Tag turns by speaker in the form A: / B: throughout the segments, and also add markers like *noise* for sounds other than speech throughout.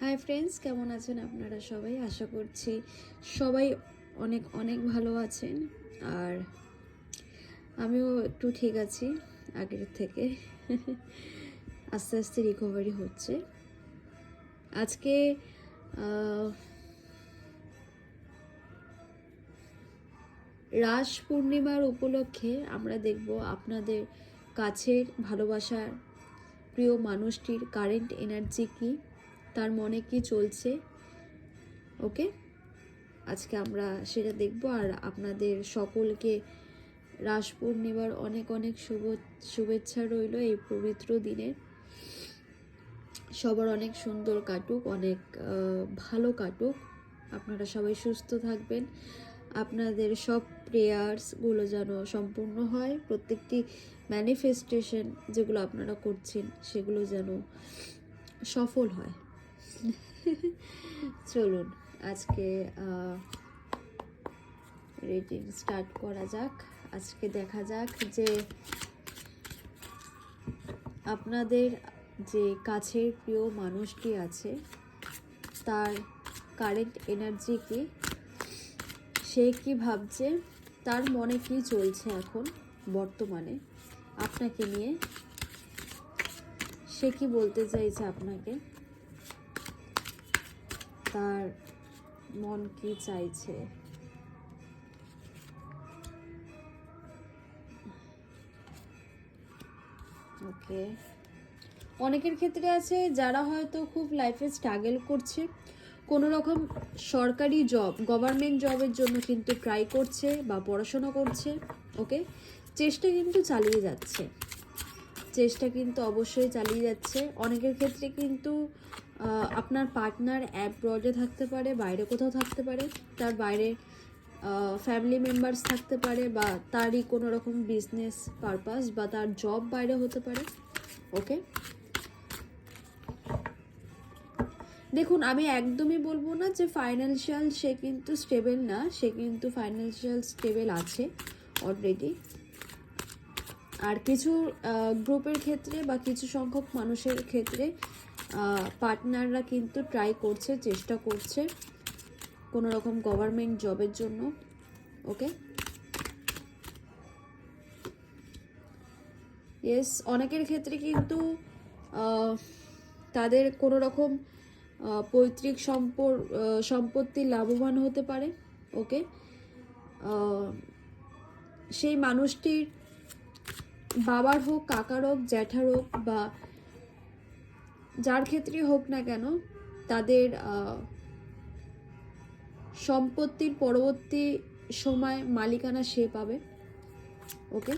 A: Hi friends কেমন আছেন আপনারা সবাই? আশা করছি সবাই অনেক অনেক ভালো আছেন। আর আমিও একটু ঠিক আছি, আগের থেকে। আস্তে আস্তে রিকভারি হচ্ছে। আজকে রাস পূর্ণিমার উপলক্ষে আমরা দেখব আপনাদের কাছের ভালোবাসার প্রিয় মানুষটির কারেন্ট এনার্জি কি। তার মনে কি চলছে? ওকে? আজকে আমরা সেটা দেখব। আর আপনাদের সকলকে রাস পূর্ণিমার অনেক অনেক শুভ, শুভেচ্ছা রইল এই পবিত্র দিনে। সবার অনেক সুন্দর কাটুক, অনেক ভালো কাটুক। আপনারা সবাই সুস্থ থাকবেন। আপনাদের সব প্রেয়ার্সগুলো যেন সম্পূর্ণ হয়। প্রত্যেকটি ম্যানিফেস্টেশন যেগুলো আপনারা করছেন, সেগুলো যেন সফল হয়। চলুন, আজকে রিডিং স্টার্ট করা যাক। আজকে দেখা যাক যে আপনাদের যে কাছের প্রিয় মানুষটি আছে, তার কারেন্ট এনার্জি কি, সে কি ভাবছে, তার মনে কি চলছে এখন, বর্তমানে, আপনাকে নিয়ে সে কি বলতে চাইছে আপনাকে? তার মন কি চাইছে? ওকে। অনেকের ক্ষেত্রে আছে যারা হয়তো খুব লাইফে স্ট্রাগল করছে। কোনো রকম সরকারি জব গভর্নমেন্ট জবের জন্য কিন্তু ট্রাই করছে বা পড়াশোনা করছে, ওকে? চেষ্টা কিন্তু চালিয়ে যাচ্ছে। চেষ্টা কিন্তু অবশ্যই চালিয়ে যাচ্ছে। অনেকের ক্ষেত্রে কিন্তু আপনার পার্টনার অ্যাব্রডে থাকতে পারে, বাইরে কোথাও থাকতে পারে, তার বাইরে ফ্যামিলি মেম্বার্স থাকতে পারে বা তারই কোনো রকম বিজনেস পারপাস বা তার জব বাইরে হতে পারে। ওকে দেখুন, আমি একদমই বলব না যে ফাইন্যান্সিয়াল সে কিন্তু স্টেবল না, সে কিন্তু ফাইন্যান্সিয়াল স্টেবল আছে অলরেডি আর কিছু গ্রুপের ক্ষেত্রে বা কিছু সংখ্যক মানুষের ক্ষেত্রে পার্টনাররা কিন্তু ট্রাই করছে, চেষ্টা করছে কোনো রকম গভর্নমেন্ট জবের জন্য, ওকে? ইয়েস অনেকের ক্ষেত্রে কিন্তু তাদের কোনো রকম পৈতৃক সম্পর সম্পত্তি লাভবান হতে পারে, ওকে? সেই মানুষটির বাবার হোক, কাকার হোক, জ্যাঠার হোক বা যার ক্ষেত্রে হোক না কেন, তাদের সম্পত্তির পরবর্তী সময় মালিকানা সে পাবে। ওকে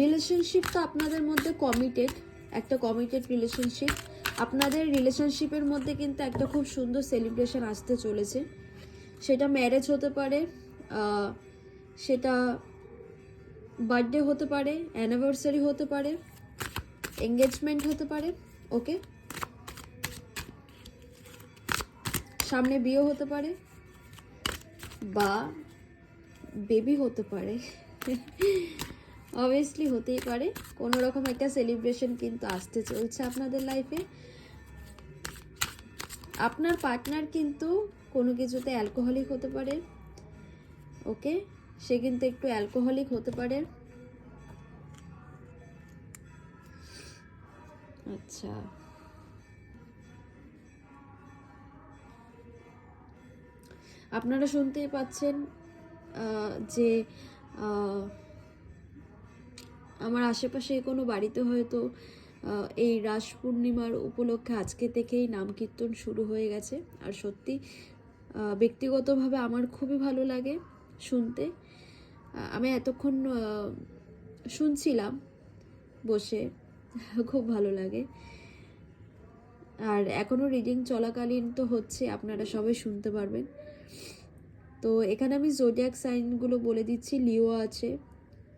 A: রিলেশনশিপ তো আপনাদের মধ্যে কমিটেড একটা কমিটেড রিলেশনশিপ আপনাদের রিলেশনশিপের মধ্যে কিন্তু একটা খুব সুন্দর সেলিব্রেশন আসতে চলেছে। সেটা ম্যারেজ হতে পারে সেটা বার্থডে হতে পারে অ্যানিভার্সারি হতে পারে এঙ্গেজমেন্ট হতে পারে ওকে সামনে বিয়ে হতে পারে বা বেবি হতে পারে। অবভিয়াসলি হতেই পারে, কোনো রকম একটা সেলিব্রেশন কিন্তু আসতে চলছে আপনাদের লাইফে আপনার পার্টনার কিন্তু কোনো কিছুতে অ্যালকোহলিক হতে পারে। ওকে? সে কিন্তু একটু অ্যালকোহলিক হতে পারে। আচ্ছা। আপনারা শুনতেই পাচ্ছেন যে আমার আশেপাশে কোনো বাড়িতে হয়তো এই রাস পূর্ণিমার উপলক্ষে আজকে থেকেই নাম কীর্তন শুরু হয়ে গেছে। আর সত্যি ব্যক্তিগতভাবে আমার খুবই ভালো লাগে শুনতে। আমি এতক্ষণ শুনছিলাম বসে, *laughs* খুব ভালো লাগে। আর এখনও রিডিং চলাকালীন তো হচ্ছে, আপনারা সবাই শুনতে পারবেন। তো এখানে আমি জোডিয়াক সাইনগুলো বলে দিচ্ছি, লিও আছে,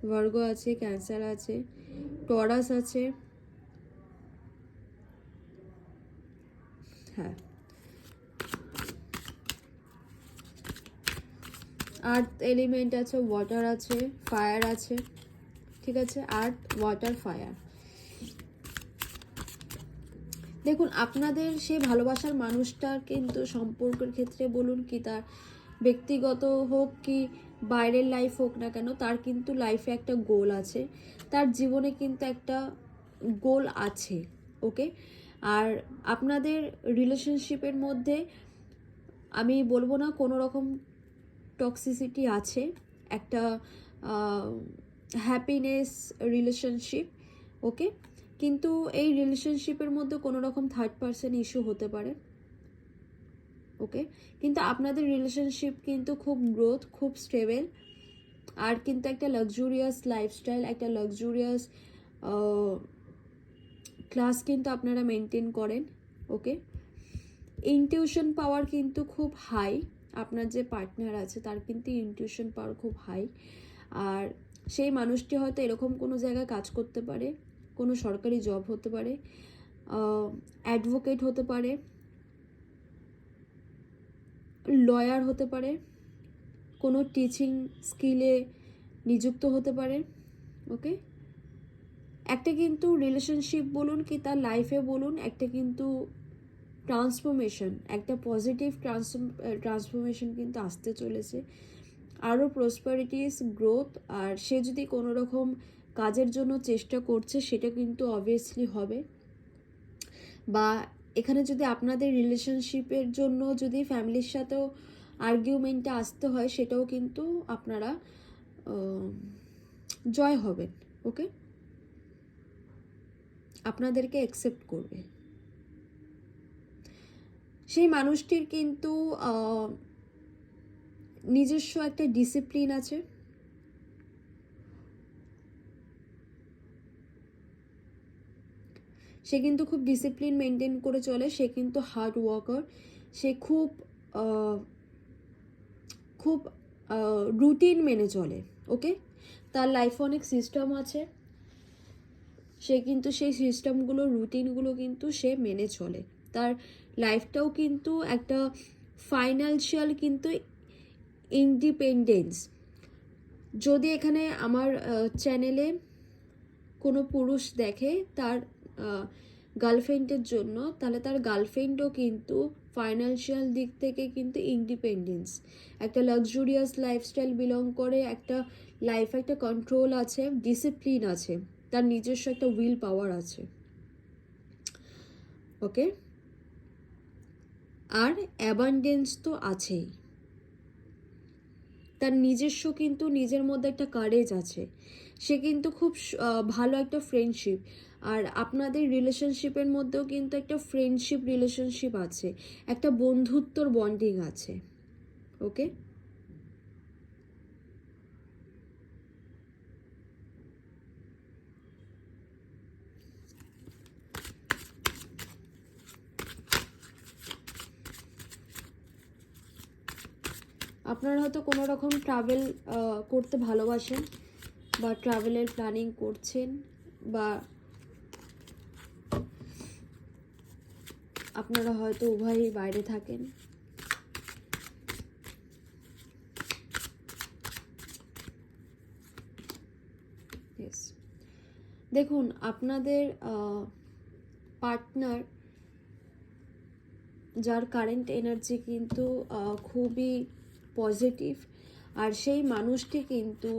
A: ভার্গ আছে, ক্যান্সার আছে, টরাস আছে। হ্যাঁ। আর্থ এলিমেন্ট আছে ওয়াটার আছে ফায়ার আছে, ঠিক আছে? আর্থ ওয়াটার ফায়ার দেখুন, আপনাদের সেই ভালোবাসার মানুষটার কিন্তু সম্পর্কের ক্ষেত্রে বলুন কি, তার ব্যক্তিগত হোক কি, বাইরের লাইফ হোক না কেন, তার কিন্তু লাইফে একটা গোল আছে। তার জীবনে কিন্তু একটা গোল আছে ওকে আর আপনাদের রিলেশনশিপের মধ্যে আমি বলব না কোনো রকম টক্সিসিটি আছে, একটা হ্যাপিনেস রিলেশনশিপ ওকে কিন্তু এই রিলেশনশিপের মধ্যে কোনো রকম থার্ড পার্সন ইস্যু হতে পারে ওকে কিন্তু আপনাদের রিলেশনশিপ কিন্তু খুব গ্রোথ খুব স্টেবল আর কিন্তু একটা লাক্সুরিয়াস লাইফস্টাইল একটা লাক্সুরিয়াস ক্লাস কিন্তু আপনারা মেনটেন করেন ওকে ইনটিউশন পাওয়ার কিন্তু খুব হাই আপনার যে পার্টনার আছে, তার কিন্তু ইনটিউশন পাওয়ার খুব হাই আর সেই মানুষটি হয়তো এরকম কোনো জায়গায় কাজ করতে পারে, কোনো সরকারি জব হতে পারে অ্যাডভোকেট হতে পারে লয়ার হতে পারে, কোনো টিচিং স্কিলে নিযুক্ত হতে পারে ওকে একটা কিন্তু রিলেশনশিপ বলুন কি, তার লাইফে বলুন, একটা কিন্তু ট্রান্সফরমেশন, একটা পজিটিভ ট্রান্সফরমেশন কিন্তু আসতে চলেছে। আরও প্রসপারিটিস গ্রোথ আর সে যদি কোনো রকম কাজের জন্য চেষ্টা করছে, সেটা কিন্তু অবভিয়াসলি হবে। বা এখানে যদি আপনাদের রিলেশনশিপের জন্য যদি ফ্যামিলির সাথেও আর্গুমেন্টে আসতে হয়, সেটাও কিন্তু আপনারা জয় হবেন ওকে আপনাদেরকে অ্যাকসেপ্ট করবে। সেই মানুষটির কিন্তু নিজস্ব একটা ডিসিপ্লিন আছে। সে কিন্তু খুব ডিসিপ্লিন মেনটেন করে চলে, সে কিন্তু হার্ড ওয়ার্কার। সে খুব খুব রুটিন মেনে চলে, ওকে? তার লাইফে অনেক সিস্টেম আছে। সে কিন্তু সেই সিস্টেমগুলো, রুটিনগুলো কিন্তু সে মেনে চলে। তার লাইফটাও কিন্তু একটা ফাইন্যান্সিয়াল কিন্তু ইন্ডিপেন্ডেন্স যদি এখানে আমার চ্যানেলে কোনো পুরুষ দেখে তার গার্লফ্রেন্ডের জন্য, তাহলে তার গার্লফ্রেন্ডও কিন্তু ফাইন্যান্সিয়াল দিক থেকে কিন্তু ইন্ডিপেন্ডেন্স একটা লাক্সুরিয়াস লাইফস্টাইল বিলং করে, একটা লাইফ একটা কন্ট্রোল আছে ডিসিপ্লিন আছে, তার নিজস্ব একটা উইল পাওয়ার আছে. ওকে আর অ্যাবান্ডেন্স তো আছেই। তার নিজস্ব কিন্তু নিজের মধ্যে একটা কারেজ আছে। সে কিন্তু খুব ভালো একটা ফ্রেন্ডশিপ আর আপনাদের রিলেশনশিপের মধ্যেও কিন্তু একটা ফ্রেন্ডশিপ রিলেশনশিপ আছে। একটা বন্ধুত্বর বন্ডিং আছে। ওকে আপনারা হয়তো কোনো রকম ট্রাভেল করতে ভালোবাসেন বা ট্রাভেলের প্ল্যানিং করছেন বা আপনারা হয়তো উভয়ই বাইরে থাকেন। দেখুন, আপনাদের পার্টনার যার কারেন্ট এনার্জি কিন্তু খুবই পজিটিভ আর সেই মানুষটি কিন্তু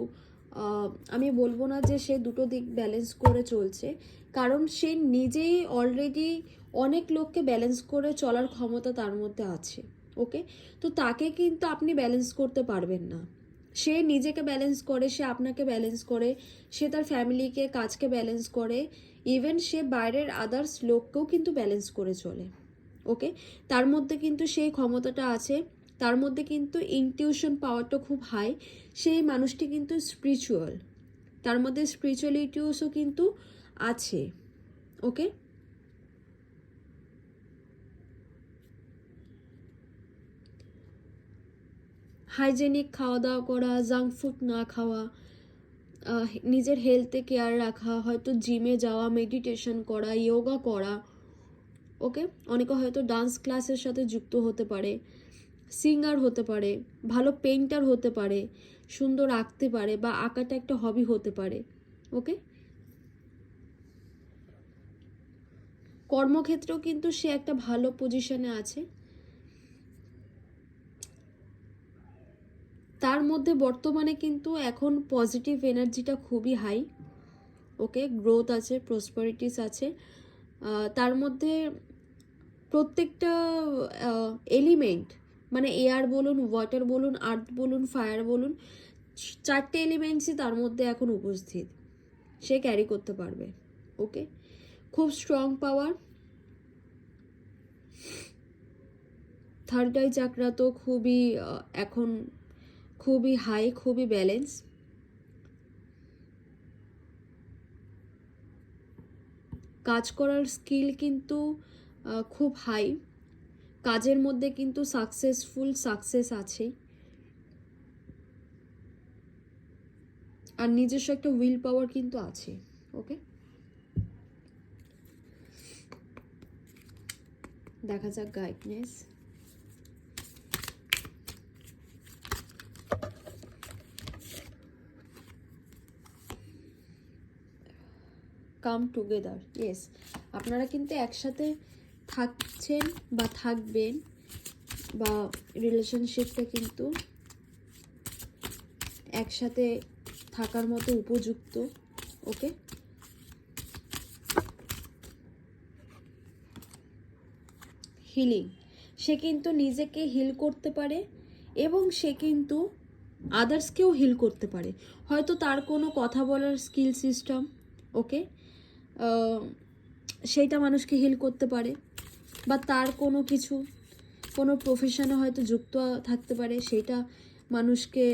A: আমি বলব না যে সে দুটো দিক ব্যালেন্স করে চলছে। কারণ সে নিজেই অলরেডি অনেক লোককে ব্যালেন্স করে চলার ক্ষমতা তার মধ্যে আছে ওকে তো তাকে কিন্তু আপনি ব্যালেন্স করতে পারবেন না। সে নিজেকে ব্যালেন্স করে, সে আপনাকে ব্যালেন্স করে, সে তার ফ্যামিলিকে কাজকে ব্যালেন্স করে ইভেন সে বাইরের আদার্স লোককেও কিন্তু ব্যালেন্স করে চলে ওকে তার মধ্যে কিন্তু সেই ক্ষমতাটা আছে। তার মধ্যে কিন্তু ইনটিউশন পাওয়ারটা খুব হাই সেই মানুষটি কিন্তু স্পিরিচুয়াল তার মধ্যে স্পিরিচুয়ালিটিসও কিন্তু আছে ওকে হাইজেনিক খাওয়া দাওয়া করা জাঙ্ক ফুড না খাওয়া নিজের হেলথে কেয়ার রাখা, হয়তো জিমে যাওয়া মেডিটেশন করা যোগা করা ওকে অনেকে হয়তো ডান্স ক্লাসের সাথে যুক্ত হতে পারে। সিঙ্গার হতে পারে, ভালো পেইন্টার হতে পারে, সুন্দর আঁকতে পারে বা আঁকাটা একটা হবি হতে পারে ওকে কর্মক্ষেত্রেও কিন্তু সে একটা ভালো পজিশনে আছে। তার মধ্যে বর্তমানে কিন্তু এখন পজিটিভ এনার্জিটা খুবই হাই ওকে গ্রোথ আছে প্রসপারিটিস আছে তার মধ্যে প্রত্যেকটা এলিমেন্ট মানে এয়ার বলুন ওয়াটার বলুন আর্থ বলুন ফায়ার বলুন চারটে এলিমেন্টসই তার মধ্যে এখন উপস্থিত। সে ক্যারি করতে পারবে ওকে খুব strong power third eye chakra তো খুবই এখন খুবই হাই খুবই ব্যালেন্স কাজ করার স্কিল কিন্তু খুব হাই কাজের মধ্যে কিন্তু সাকসেসফুল সাকসেস আছেই আর নিজস্ব একটা উইল পাওয়ার কিন্তু আছে ওকে দেখা যাক গাইডনেস কাম টুগেদার ইয়েস আপনারা কিন্তু একসাথে থাকছেন বা থাকবেন বা রিলেশনশিপটা কিন্তু একসাথে থাকার মতো উপযুক্ত ওকে হিলিং সে কিন্তু নিজেকে হিল করতে পারে এবং সে কিন্তু আদার্সকেও হিল করতে পারে। হয়তো তার কোনো কথা বলার স্কিল সিস্টেম ওকে সেইটা মানুষকে হিল করতে পারে। বা তার কোনো কিছু, কোনো প্রফেশনে হয়তো যুক্ত থাকতে পারে, সেটা মানুষকে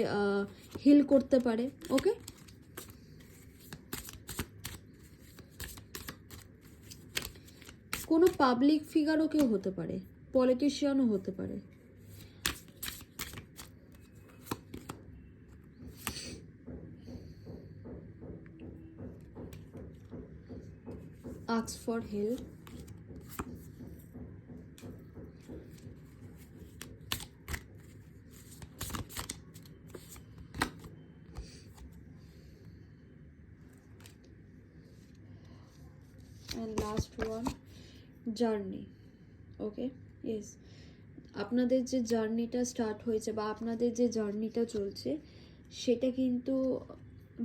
A: হিল করতে পারে ওকে কোনো পাবলিক ফিগারও কেউ হতে পারে পলিটিশিয়ানও হতে পারে। Asks for help. Journey okay yes. আপনাদের যে জার্নিটা স্টার্ট হয়েছে বা আপনাদের যে জার্নিটা চলছে, সেটা কিন্তু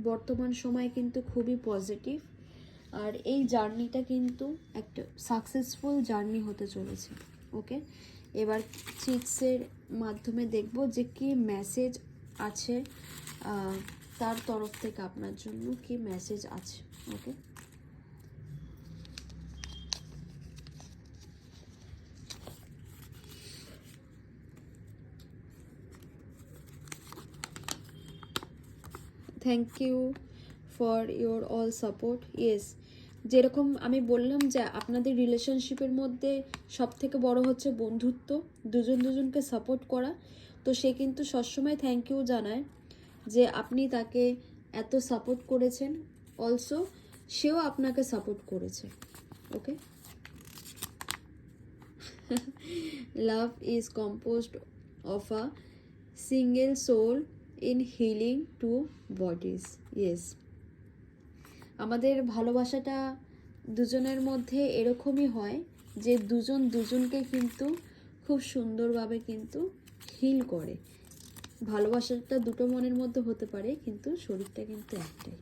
A: বর্তমান সময়ে কিন্তু খুবই পজিটিভ আর এই জার্নিটা কিন্তু একটা সাকসেসফুল জার্নি হতে চলেছে ওকে এবার চিটসের মাধ্যমে দেখব যে কি মেসেজ আছে তার তরফ থেকে আপনার জন্য কি মেসেজ আছে okay thank you for your all support yes যেরকম আমি বললাম যে আপনাদের রিলেশনশিপের মধ্যে সব থেকে বড় হচ্ছে বন্ধুত্ব, দুজন দুজনকে সাপোর্ট করা। তো সে কিন্তু সবসময় থ্যাংক ইউ জানায় যে আপনি তাকে এত সাপোর্ট করেছেন। অলসো সেও আপনাকে সাপোর্ট করেছে। Okay love is composed of a single soul in healing two bodies yes আমাদের ভালোবাসাটা দুজনের মধ্যে এরকমই হয় যে দুজন দুজনকে কিন্তু খুব সুন্দরভাবে কিন্তু হিল করে। ভালোবাসাটা দুটো মনের মধ্যে হতে পারে, কিন্তু শরীরটা কিন্তু একটাই।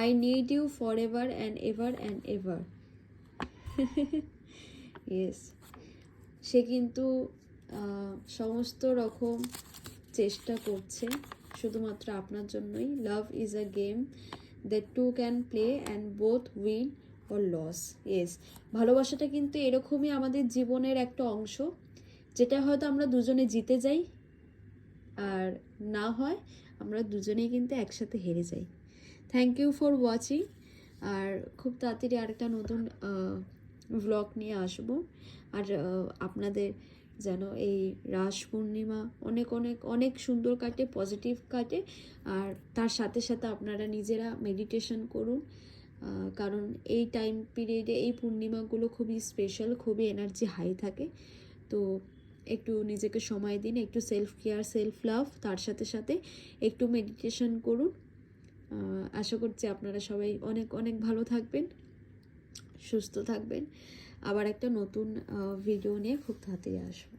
A: I need you forever and ever and ever yes সে কিন্তু সমস্ত রকম চেষ্টা করছে, শুধুমাত্র আপনার জন্যই। Love is a game that two can play and both win or lose yes ভালোবাসাটা কিন্তু এরকমই আমাদের জীবনের একটা অংশ, যেটা হয়তো আমরা দুজনে জিতে যাই, আর না হয় আমরা দুজনেই কিন্তু একসাথে হেরে যাই। থ্যাংক ইউ ফর ওয়াচিং আর খুব তাড়াতাড়ি আরেকটা নতুন ভ্লগ নিয়ে আসব। আর আপনাদের যেন এই রাস পূর্ণিমা অনেক অনেক অনেক সুন্দর কাটে পজিটিভ কাটে। আর তার সাথে সাথে আপনারা নিজেরা মেডিটেশন করুন। কারণ এই টাইম পিরিয়ডে এই পূর্ণিমাগুলো খুবই স্পেশাল খুবই এনার্জি হাই থাকে। তো একটু নিজেকে সময় দিন, একটু সেলফ কেয়ার সেলফ লাভ তার সাথে সাথে একটু মেডিটেশন করুন। আশা করছি আপনারা সবাই অনেক অনেক ভালো থাকবেন, সুস্থ থাকবেন। আবার একটা নতুন ভিডিও নিয়ে খুব তাড়াতাড়ি আসব।